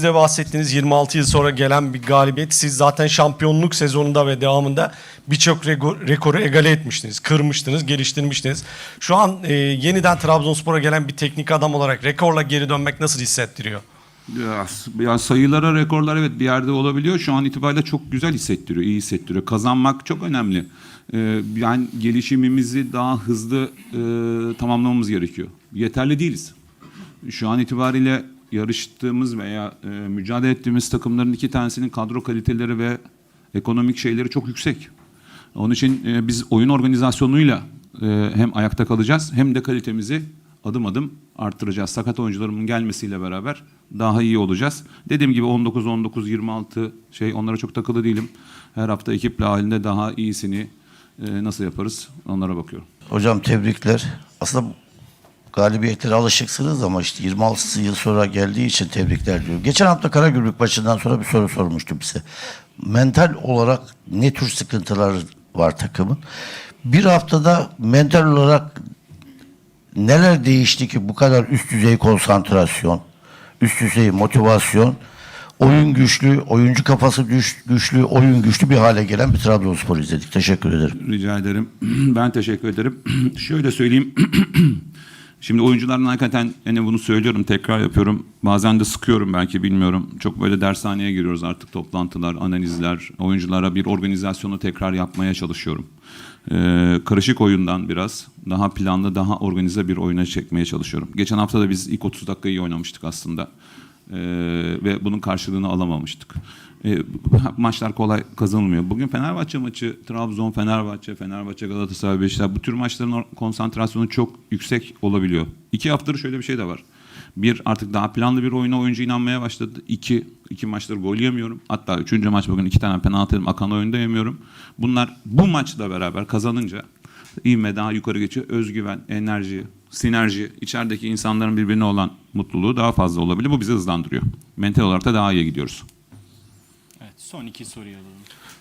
Siz de bahsettiğiniz 26 yıl sonra gelen bir galibiyet. Siz zaten şampiyonluk sezonunda ve devamında birçok rekoru egale etmiştiniz. Kırmıştınız, geliştirmiştiniz. Şu an e, yeniden Trabzonspor'a gelen bir teknik adam olarak rekorla geri dönmek nasıl hissettiriyor? Ya, ya sayılara rekorlar evet bir yerde olabiliyor. Şu an itibariyle çok güzel hissettiriyor, iyi hissettiriyor. Kazanmak çok önemli. Ee, yani gelişimimizi daha hızlı e, tamamlamamız gerekiyor. Yeterli değiliz. Şu an itibariyle yarıştığımız veya e, mücadele ettiğimiz takımların iki tanesinin kadro kaliteleri ve ekonomik şeyleri çok yüksek. Onun için e, biz oyun organizasyonuyla e, hem ayakta kalacağız hem de kalitemizi adım adım arttıracağız. Sakat oyuncularımın gelmesiyle beraber daha iyi olacağız. Dediğim gibi 19 19 26 şey onlara çok takılı değilim. Her hafta ekiple halinde daha iyisini e, nasıl yaparız onlara bakıyorum. Hocam tebrikler. Aslında galibiyetlere alışıksınız ama işte 26 yıl sonra geldiği için tebrikler diyorum. Geçen hafta Karagümrük maçından sonra bir soru sormuştum size. Mental olarak ne tür sıkıntılar var takımın? Bir haftada mental olarak neler değişti ki bu kadar üst düzey konsantrasyon, üst düzey motivasyon, oyun güçlü, oyuncu kafası güçlü, oyun güçlü bir hale gelen bir Trabzonspor izledik. Teşekkür ederim. Rica ederim. Ben teşekkür ederim. Şöyle söyleyeyim. Şimdi oyuncuların hakikaten yani bunu söylüyorum tekrar yapıyorum. Bazen de sıkıyorum belki bilmiyorum. Çok böyle dershaneye giriyoruz artık toplantılar, analizler. Oyunculara bir organizasyonu tekrar yapmaya çalışıyorum. Ee, karışık oyundan biraz daha planlı, daha organize bir oyuna çekmeye çalışıyorum. Geçen hafta da biz ilk 30 dakika iyi oynamıştık aslında. Ee, ve bunun karşılığını alamamıştık. Ee, maçlar kolay kazanılmıyor. Bugün Fenerbahçe maçı, Trabzon, Fenerbahçe, Fenerbahçe, Galatasaray, Beşiktaş bu tür maçların konsantrasyonu çok yüksek olabiliyor. İki haftadır şöyle bir şey de var. Bir artık daha planlı bir oyuna oyuncu inanmaya başladı. İki, iki maçtır gol yemiyorum. Hatta üçüncü maç bugün iki tane penaltı yedim. Akan oyunda yemiyorum. Bunlar bu maçla beraber kazanınca ivme daha yukarı geçiyor. Özgüven, enerji, sinerji, içerideki insanların birbirine olan mutluluğu daha fazla olabilir. Bu bizi hızlandırıyor. Mental olarak da daha iyi gidiyoruz. Evet, son iki soruyu alalım.